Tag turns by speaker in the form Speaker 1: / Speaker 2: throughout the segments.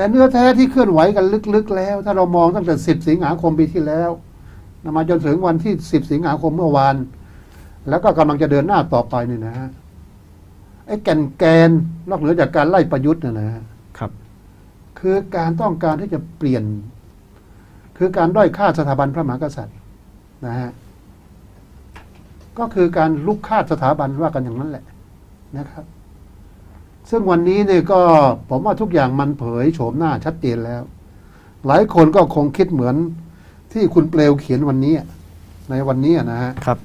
Speaker 1: แต่เนื้อแท้ที่เคลื่อนไหวกันลึกๆ แล้ว ถ้าเรามองตั้งแต่ 10 สิงหาคมปีที่แล้วนะมาจนถึงวันที่ 10 สิงหาคมเมื่อวาน แล้วก็กำลังจะเดินหน้าต่อไปนี่นะฮะไอ้แกนแกนนอกเหนือจากการไล่ประยุทธ์นะนะฮะ
Speaker 2: ครับ
Speaker 1: คือการต้องการที่จะเปลี่ยน คือการด้อยค่าสถาบันพระมหากษัตริย์นะฮะก็คือการลุกคาดสถาบันว่ากันอย่างนั้นแหละนะครับ ซึ่งวันนี้เนี่ยก็ผมว่าทุกอย่างมันเผยโฉมหน้าชัดเจนแล้ว หลายคนก็คงคิดเหมือนที่คุณเปลวเขียนวันนี้ ในวันนี้นะฮะ
Speaker 2: ครับ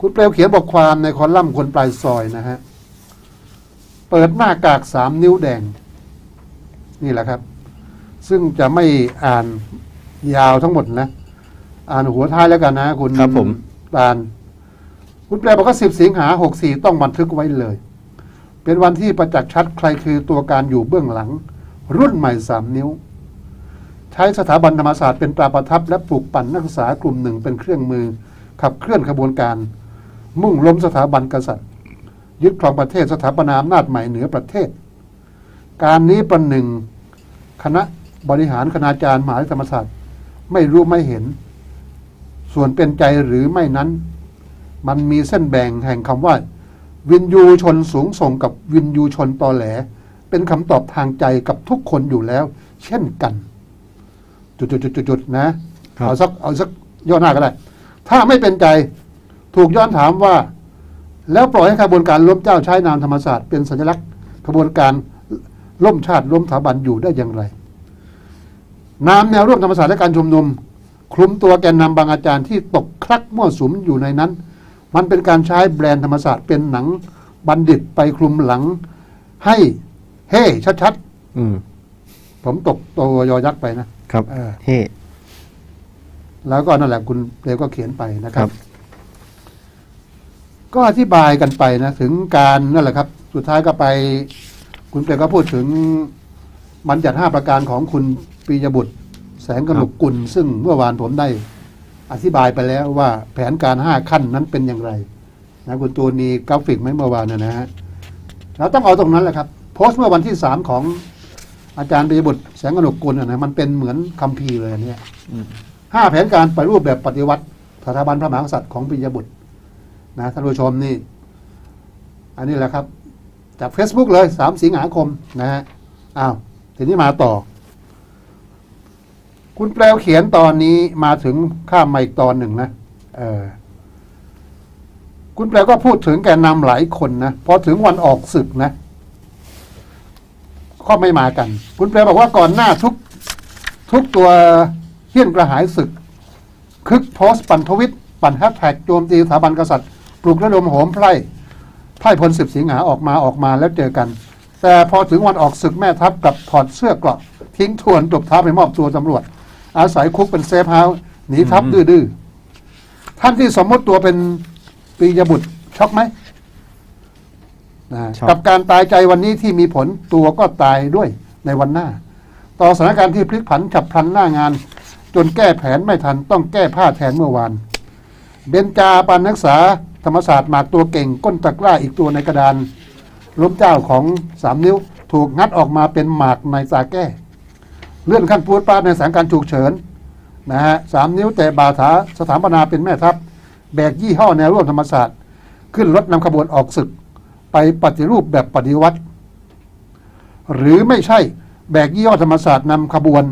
Speaker 1: คุณเปลวเขียนบทความในคอลัมน์คนปลายซอยนะฮะเปิดหน้ากากสามนิ้วแดง นี่แหละครับ ซึ่งจะไม่อ่านยาวทั้งหมดนะ อ่านหัวท้ายแล้วกันนะ คุณ
Speaker 2: ครับผม
Speaker 1: ปานคุณแปลบอกว่าสิบสิงหาหกสี่ต้องบันทึกไว้เลย เป็นวันที่ประจักษ์ชัดใครคือตัวการอยู่เบื้องหลัง รุ่นใหม่สามนิ้ว ใช้สถาบันธรรมศาสตร์เป็นตราประทับและปลูกปั่นนักศึกษากลุ่มหนึ่งเป็นเครื่องมือ ขับเคลื่อนขบวนการ มุ่งล้มสถาบันกษัตริย์ ยึดครองประเทศสถาปนาอำนาจใหม่เหนือประเทศ การนี้ประหนึ่ง คณะบริหารคณาจารย์มหาวิทยาลัยธรรมศาสตร์ ไม่รู้ไม่เห็น ส่วนเป็นใจหรือไม่นั้น มันมีเส้นแบ่งแห่งคำว่า วินยูชนสูงส่งกับวินยูชนตอแหล เป็นคำตอบทางใจกับทุกคนอยู่แล้ว เช่นกัน จุดๆๆๆๆนะ ครับ เอาสักเอาสักย่อหน้าก็ได้ ถ้าไม่เป็นใจถูกย้อนถามว่า แล้วปล่อยให้ขบวนการล้มเจ้าใช้นามธรรมศาสตร์เป็นสัญลักษณ์ขบวนการล้มชาติล้มสถาบันอยู่ได้อย่างไร นามแนวร่วมธรรมศาสตร์และการชุมนุม คลุมตัวแกนนำบางอาจารย์ที่ตกคลักมั่วสุมอยู่ในนั้น มันเป็นการใช้แบรนด์ธรรมศาสตร์เป็นหนังบัณฑิตไปคลุมหลัง ให้เฮ่ชัด
Speaker 2: อืม
Speaker 1: ๆผมตกตัวยอยักษ์ไปนะครับเออ
Speaker 2: เฮ้
Speaker 1: แล้วก็นั่นแหละคุณเปลวก็เขียนไปนะครั
Speaker 2: ครับบ
Speaker 1: ก็อธิบายกันไปนะถึงการนั่นแหละครับ สุดท้ายก็ไป คุณเปลวก็พูดถึงบัญญัติห้าประการของคุณปียบุตร แสงกนกกุล ซึ่งเมื่อวานผมได้ อธิบายไปแล้วว่าแผนการห้าขั้นนั้นเป็นอย่างไรนะคุณตูนมีกราฟิกไหมเมื่อวานนะนะฮะเราต้องเอาตรงนั้นแหละครับ โพสต์เมื่อวันที่สามของอาจารย์ปียบุตรแสงกนกกุลนะนะมันเป็นเหมือนคัมภีร์เลยอันเนี่ย
Speaker 2: อืม
Speaker 1: ห้าแผนการปฏิรูปแบบปฏิวัติสถาบันพระมหากษัตริย์ของปิยบุตรนะท่านผู้ชมนี่ อันนี้แหละครับ จาก Facebook เลยสามสิงหาคมนะฮะอ้าวทีนี้มาต่อ คุณแปลวเขียนตอนนี้มาถึงข้ามมาอีกตอนหนึ่งนะเออคุณแปลก็พูดถึงแกนนำหลายคนนะพอถึงวันออกศึกนะก็ไม่มากัน คุณแปลบอกว่าก่อนหน้าทุกทุกตัวเฮี้ยนกระหายศึก คึกโพสต์ปันทวิต ปั่นแฮชแท็กโจมตีสถาบันกษัตริย์ ปลุกระดมโหมไพร่ไพร่พลสิบสิงหาออกมาออกมาแล้วเจอกัน แต่พอถึงวันออกศึกแม่ทัพกลับถอดเสื้อเกราะทิ้งทวนตบเท้าไปมอบตัวตำรวจ อาศัยคุกเป็นเซฟเฮาส์หนีทัพดื้อๆท่านที่สมมติตัวเป็นปียบุตรช็อกไหมนะ
Speaker 2: ช็อก
Speaker 1: กับการตายใจวันนี้ที่มีผลตัวก็ตายด้วยในวันหน้า ต่อสถานการณ์ที่พลิกผันฉับพลันหน้างาน จนแก้แผนไม่ทันต้องแก้ผ้าแทนเมื่อวาน เบนจาปานนักษาธรรมศาสตร์หมากตัวเก่งก้นตะกร้าอีกตัวในกระดานล้มเจ้าของสามนิ้วถูกงัดออกมาเป็นหมากในตาแก้ เลื่อนขั้นปูดปาดในสถานการณ์ฉุกเฉินนะฮะสามนิ้วแต่บาถาสถาปนาเป็นแม่ทัพ แบกยี่ห้อแนวร่วมธรรมศาสตร์ ขึ้นรถนำขบวนออกศึก ไปปฏิรูปแบบปฏิวัติ หรือไม่ใช่แบกยี่ห้อธรรมศาสตร์นำขบวน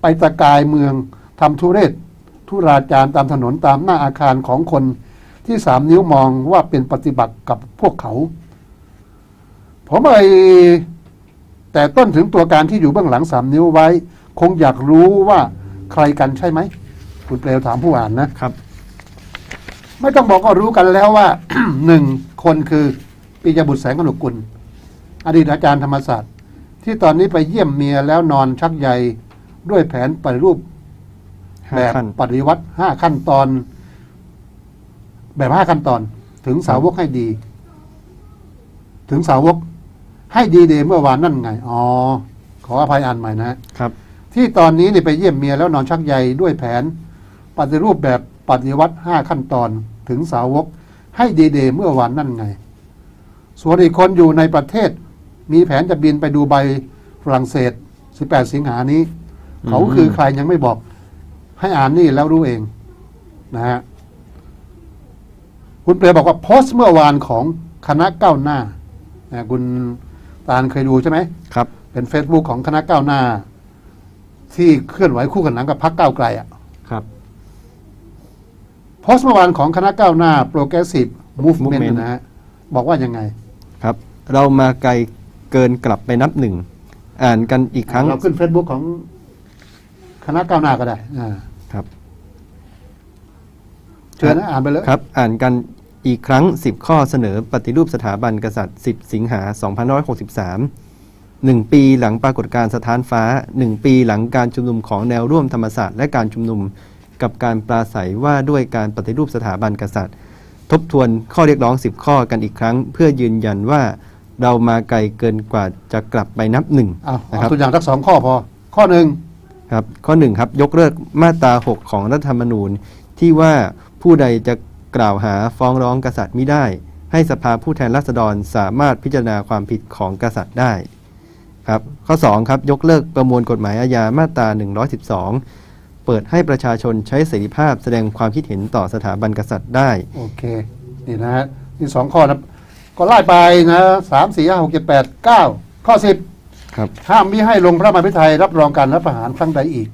Speaker 1: ไปตะกายเมืองทำทุเรศ ทุราจารตามถนนตามหน้าอาคารของคนที่สามนิ้วมองว่าเป็นปฏิบัติกับพวกเขา ผมเอ่ยแต่ต้นถึงตัวการที่อยู่เบื้องหลังสามนิ้วไว้ คงอยากรู้ว่าใครกันใช่ไหม คุณเปลวถามผู้อ่านนะ
Speaker 2: ครับ
Speaker 1: ไม่ต้องบอกก็รู้กันแล้วว่า หนึ่งคนคือปิยบุตรแสงกนกกุล อดีตอาจารย์ธรรมศาสตร์ ที่ตอนนี้ไปเยี่ยมเมียแล้วนอนชักใยด้วยแผนปฏิรูป
Speaker 2: ห้า
Speaker 1: แบบ
Speaker 2: ขั้น
Speaker 1: ปฏิวัติห้าขั้นตอน แบบห้าขั้นตอน ถึงสาวกให้ดี ถึงสาวกให้ดีเดย์เมื่อวานนั่นไง อ๋อ ขออภัยอ่านใหม่นะ
Speaker 2: ครับ
Speaker 1: ที่ตอนนี้นี่ไปเยี่ยมเมียแล้วนอนชักใยด้วยแผน ปฏิรูปแบบปฏิวัติห้าขั้นตอนถึงสาวกให้ดีเดย์เมื่อวานนั่นไง ส่วนอีกคนอยู่ในประเทศ มีแผนจะบินไปดูใบฝรั่งเศส 18 สิงหานี้ เขาคือใครยังไม่บอก ให้อ่านนี่แล้วรู้เองนะฮะคุณเปรมบอกว่าโพสต์เมื่อวานของคณะก้าวหน้านะคุณตาลเคยดูใช่ไหม
Speaker 2: ครับ
Speaker 1: เป็น Facebook ของคณะก้าวหน้า ที่เคลื่อนไหวคู่กันหลังกับพรรคก้าวไกลอะ
Speaker 2: ครับ
Speaker 1: โพสต์เมื่อวานของคณะก้าวหน้า Progressive Movement
Speaker 2: Movement
Speaker 1: นะฮะบอกว่ายังไง
Speaker 2: ครับ เรามาไกลเกินกลับไปนับหนึ่ง อ่านกันอีกครั้ง
Speaker 1: เราขึ้น Facebook ของคณะก้าวหน้าก็ได้อ่า
Speaker 2: ครับ
Speaker 1: เชิญนะอ่านไปเลย
Speaker 2: ครับ อ่านกันอีกครั้ง 10 ข้อเสนอปฏิรูปสถาบันกษัตริย์ 10 สิงหา 2563 1 ปีหลังปรากฏการณ์สถานฟ้า 1 ปีหลังการชุมนุมของแนวร่วมธรรมศาสตร์และการชุมนุมกับการปราศัยว่าด้วยการปฏิรูปสถาบันกษัตริย์ ทบทวนข้อเรียกร้อง 10 ข้อกันอีกครั้ง เพื่อยืนยันว่าเรามาไกลเกินกว่าจะกลับไปนับหนึ่ง
Speaker 1: เอา
Speaker 2: นะ
Speaker 1: เอา
Speaker 2: ครับ
Speaker 1: ตัวอย่างสักสองข้อพอ ข้อหนึ่ง
Speaker 2: ครับ ข้อหนึ่งครับยกเลิกมาตรา 6 ของรัฐธรรมนูญ ที่ว่าผู้ใดจะกล่าวหาฟ้องร้องกษัตริย์มิได้ ให้สภาผู้แทนราษฎรสามารถพิจารณาความผิดของกษัตริย์ได้ ครับข้อ2ครับยกเลิกประมวลกฎหมายอาญามาตรา 112 เปิดให้ประชาชนใช้เสรีภาพแสดงความคิดเห็นต่อสถาบันกษัตริย์ได้
Speaker 1: โอเค นี่นะฮะนี่สองข้อนะก็ไล่ไปนะสามสี่ห้าหกเจ็ดแปดเก้าข้อสิบ
Speaker 2: ครับ
Speaker 1: ห้ามมิให้ลงพระมหาพิไทยรับรองการรับประหารครั้งใดอีก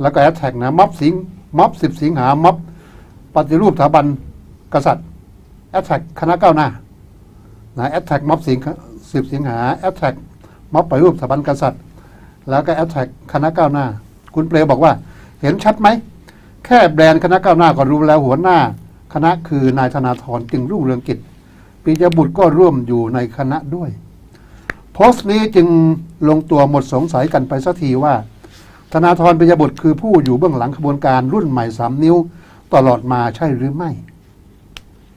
Speaker 1: แล้วก็แอดแท็กนะม็อบสิงม็อบสิบสิงหาม็อบปฏิรูปสถาบันกษัตริย์แอดแท็กคณะก้าวหน้านะแอดแท็กม็อบสิงสิบสิงหาแอดแท็ก ม็อบปฏิรูปสถาบันกษัตริย์ แล้วก็แอดแท็กคณะก้าวหน้า คุณเปลบอกว่า เห็นชัดไหม แค่แบรนด์คณะก้าวหน้าก็รู้แล้วหัวหน้า คณะคือนายธนาธรจึงรุ่งเรืองกิจปียบุตรก็ร่วมอยู่ในคณะด้วย โพสต์นี้จึงลงตัวหมดสงสัยกันไปสักทีว่า ธนาธรปิยบุตรคือผู้อยู่เบื้องหลังขบวนการรุ่นใหม่สามนิ้ว ตลอดมาใช่หรือไม่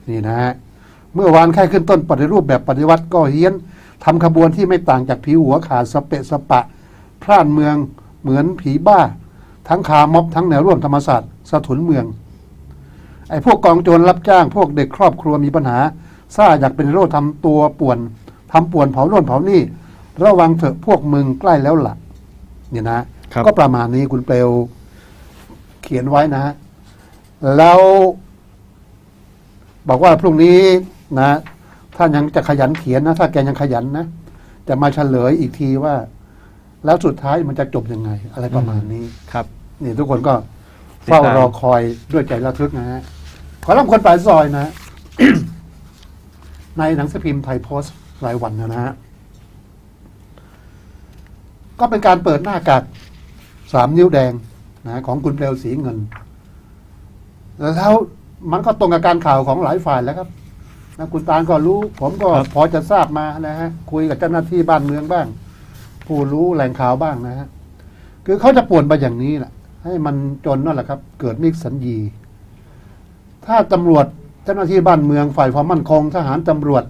Speaker 1: นี่นะฮะเมื่อวานแค่ขึ้นต้นปฏิรูปแบบปฏิวัติก็เฮี้ยน ทำขบวนที่ไม่ต่างจากผีหัวขาดสเปะสปะ พร่านเมืองเหมือนผีบ้า ทั้งคาม็อบทั้งแนวร่วมธรรมศาสตร์สะทุนเมือง ไอ้พวกกองโจรรับจ้าง พวกเด็กครอบครัวมีปัญหาซ่าอยากเป็นโรคทำตัวป่วนทำป่วนเผาโน่นเผานี่ ระวังเถอะพวกมึงใกล้แล้วล่ะเนี่ยนะ
Speaker 2: ครับ
Speaker 1: ก็ประมาณนี้คุณเปลวเขียนไว้นะ แล้ว บอกว่าพรุ่งนี้นะ ถ้ายังจะขยันเขียนนะ ถ้าแกยังขยันนะ จะมาเฉลยอีกทีว่า แล้วสุดท้ายมันจะจบยังไง อะไรประมาณนี้
Speaker 2: ครับ
Speaker 1: นี่ทุกคนก็
Speaker 2: ติด
Speaker 1: เฝ้า
Speaker 2: ตาม
Speaker 1: รอคอยด้วยใจระทึกนะฮะขอรับคนปลายซอยนะ ในหนังสือพิมพ์ไทยโพสต์รายวันนะฮะก็เป็นการเปิดหน้ากากสามนิ้วแดงนะของคุณเปลวสีเงิน แล้วมันก็ตรงกับการข่าวของหลายฝ่ายแล้วครับ นะคุณตาลก็รู้ ผมก็
Speaker 2: ครับ
Speaker 1: พอจะทราบมานะฮะคุยกับเจ้าหน้าที่บ้านเมืองบ้าง ผู้รู้แหล่งข่าวบ้างนะฮะคือเขาจะป่วนไปอย่างนี้แหละให้มันจนนั่นแหละครับ เกิดมิกสัญญี ถ้าตำรวจเจ้าหน้าที่บ้านเมืองฝ่ายความมั่นคง ทหารตำรวจ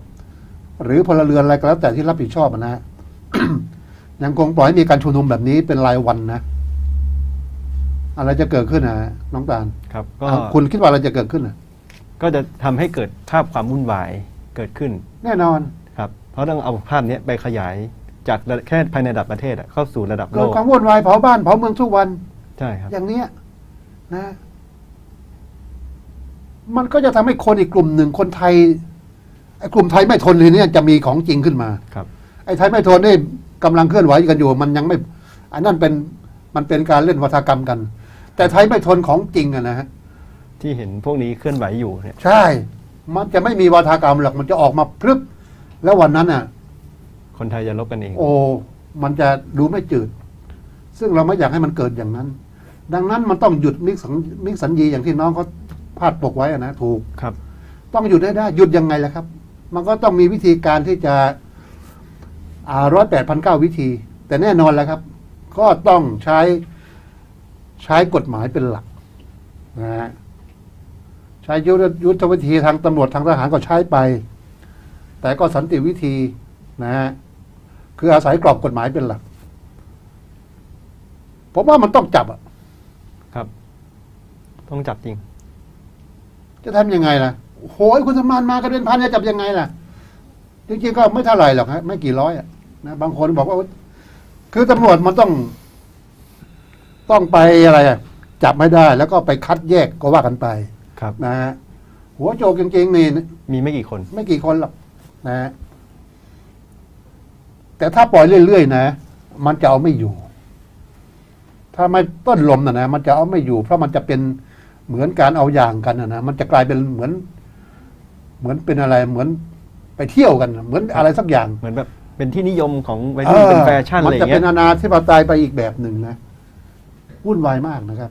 Speaker 1: หรือพลเรือนอะไรก็แล้วแต่ที่รับผิดชอบอะนะฮะ ยังคงปล่อยให้มีการชุมนุมแบบนี้เป็นรายวันนะอะไรจะเกิดขึ้นนะน้องตาล
Speaker 2: ครับก็
Speaker 1: อะคุณคิดว่าอะไรจะเกิดขึ้นน่ะ
Speaker 2: ก็จะทำให้เกิดภาพความวุ่นวายเกิดขึ้น
Speaker 1: แน่นอน
Speaker 2: ครับ เพราะต้องเอาภาพเนี้ยไปขยายจากแค่ภายในระดับประเทศอะเข้าสู่ระดับโล
Speaker 1: เกิด
Speaker 2: ก
Speaker 1: ความวุ่นวายเผาบ้านเผาเมืองทุกวัน
Speaker 2: ใช่ครับ
Speaker 1: อย่างเนี้ยนะ มันก็จะทำให้คนอีกกลุ่มหนึ่งคนไทยไอ้กลุ่มไทยไม่ทนเลยเนี่ยจะมีของจริงขึ้นมา
Speaker 2: ครับ
Speaker 1: ไอ้ไทยไม่ทนนี่กำลังเคลื่อนไหวกันอยู่ มันยังไม่ อันนั้นเป็นมันเป็นการเล่นวัฒกรรมกัน แต่ไทยไม่ทนของจริงอะนะฮะ
Speaker 2: ที่เห็นพวกนี้เคลื่อนไหวอยู่เนี่ย
Speaker 1: ใช่ มันจะไม่มีวัฒกรรมหรอกมันจะออกมาพรึบแล้ววันนั้นอะ
Speaker 2: คนไทยจะลบกันเอง
Speaker 1: โอ้ มันจะดูไม่จืด ซึ่งเราไม่อยากให้มันเกิดอย่างนั้น ดังนั้นมันต้องหยุดมิกสัญมิกสัญญีอย่างที่น้องเขาพาดปกไว้อะนะถูก
Speaker 2: ครับ
Speaker 1: ต้องหยุดให้ได้ หยุดยังไงล่ะครับ มันก็ต้องมีวิธีการที่จะอ่าร้อยแปดพันเก้าวิธี แต่แน่นอนแล้วครับ ก็ต้องใช้ใช้กฎหมายเป็นหลักนะฮะ ใช้ยุทธยุทธวิธีทางตำรวจทางทหารก็ใช้ไป แต่ก็สันติวิธีนะฮะคืออาศัยกรอบกฎหมายเป็นหลักผมว่ามันต้องจับอะ
Speaker 2: ครับ ต้องจับจริง
Speaker 1: จะทำยังไงล่ะโหยคุณสมานมากันเป็นพันจะจับยังไงล่ะ จริงๆก็ไม่เท่าไหร่หรอกฮะไม่กี่ร้อยอะนะบางคนบอกว่า คือตำรวจมันต้อง ต้องไปอะไรอะจับไม่ได้ แล้วก็ไปคัดแยกก็ว่ากันไป
Speaker 2: ครับ
Speaker 1: นะฮะหัวโจกจริงๆนี่
Speaker 2: มีไม่กี่คน
Speaker 1: ไม่กี่คนหรอกนะฮะแต่ถ้าปล่อยเรื่อยๆนะ มันจะเอาไม่อยู่ ถ้าไม่ต้นลมนะนะมันจะเอาไม่อยู่ เพราะมันจะเป็นเหมือนการเอาอย่างกันนะนะมันจะกลายเป็นเหมือน เหมือนเป็นอะไรเหมือนไปเที่ยวกัน เหมือนอะไรสักอย่าง
Speaker 2: เหมือนแบบ เป็นที่นิยมของวัยรุ่นเป็นแฟชั่น
Speaker 1: มั
Speaker 2: อะไรอ
Speaker 1: จะ
Speaker 2: ย่าง
Speaker 1: เป็
Speaker 2: เงี้
Speaker 1: น
Speaker 2: ย
Speaker 1: อนาธิปไตยไปอีกแบบหนึ่งนะวุ่นวายมากนะครับ